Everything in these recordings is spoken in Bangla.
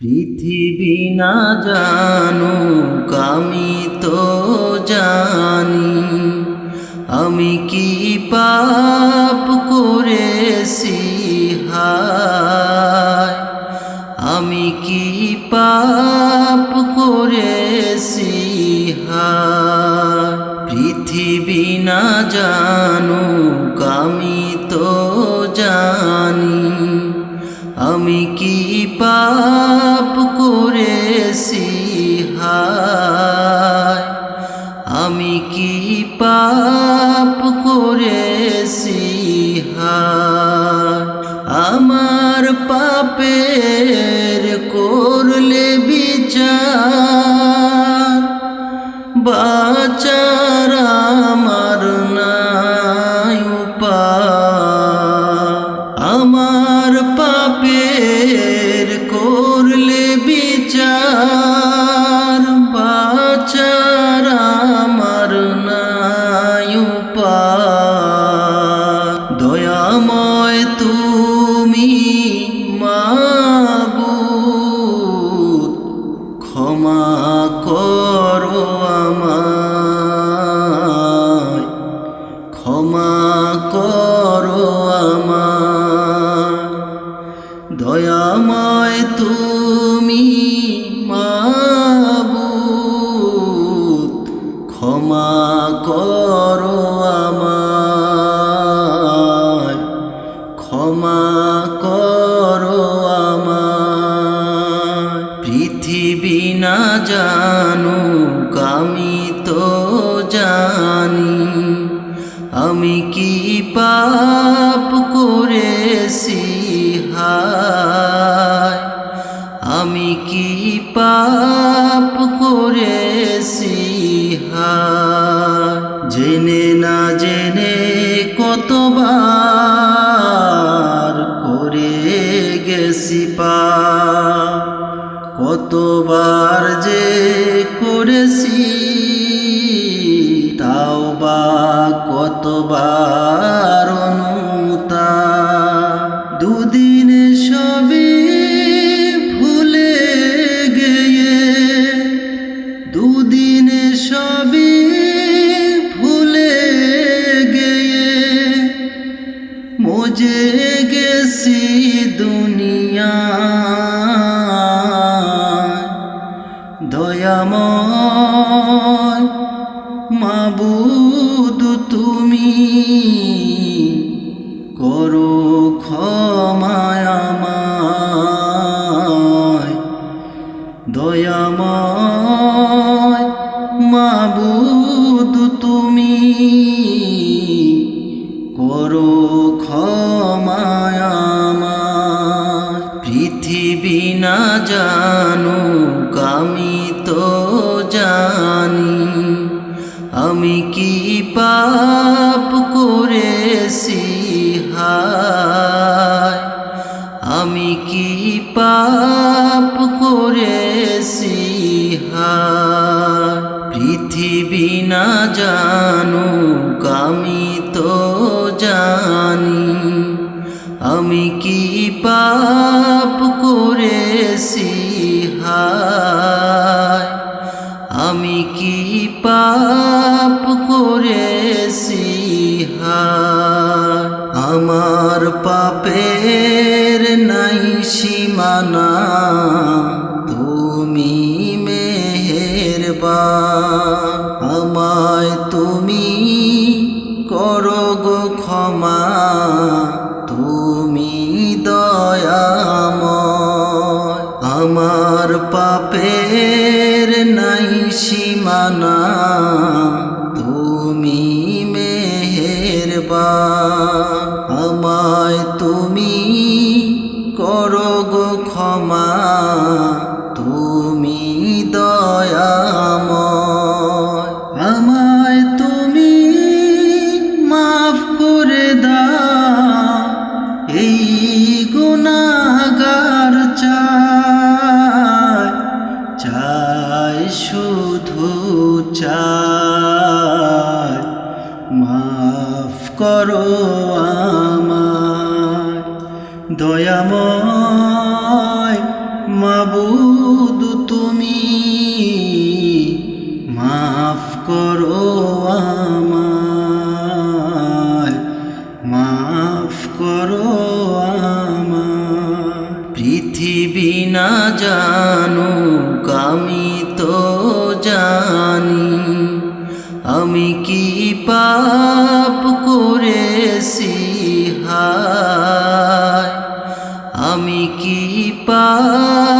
পৃথিবী না জানুক, আমি তো জানি। আমি কি পাপ করেছি? হায়, আমি কি পাপ করেছি? হায়, পৃথিবী না জানুক, আমি আমি কি পাপ করেছি? হায় আমি কি পাপ করেছি? হায় আমার পাপের ক্ষমা করো আমার। দয়াময় তুমি মাবুত ক্ষমা করো হায় জেনে না জেনে কতবার করে গেছি পা। কতবার যে করেছি তাও বা কতবার দয়াময়, মাবুদ তুমি। করো ক্ষমায় আমায় পৃথিবী না জানুক, আমি তো জানি। আমি কি পাপ করেছি? হায়, আমি কি পাপ আমি কি পাপ করেছি? হায়, আমি কি পাপ করেছি? হায়, আমার পাপের নাই সীমানা। তুমি মেহেরবা আমায় তুমি করো গো ক্ষমা। চায় মাফ করো আমায়। দয়াময় মাবুদ তুমি মাফ করো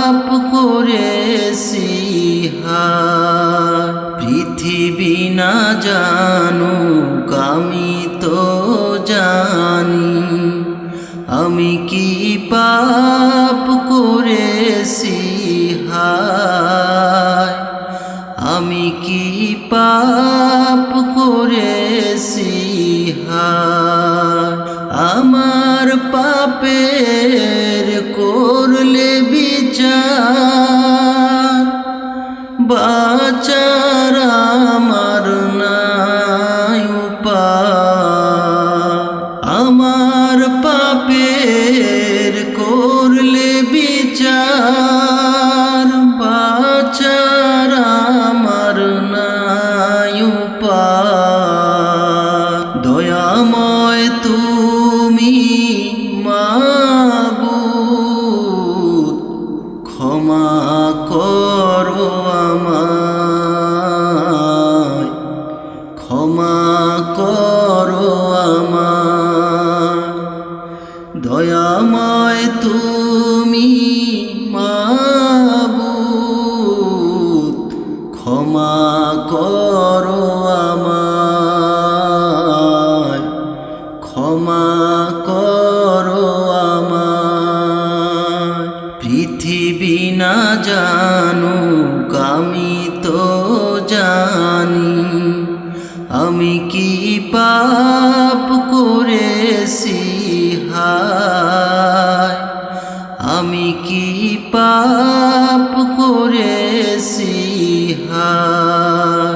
পাপ করেছি হা পৃথিবী না জানো দয়াময় তুমি মাবুত, ক্ষমা করো আমায়, ক্ষমা করো আমায়। পৃথিবী না জানুক, আমি তো জানি, আমি কি পাপ করেছি? না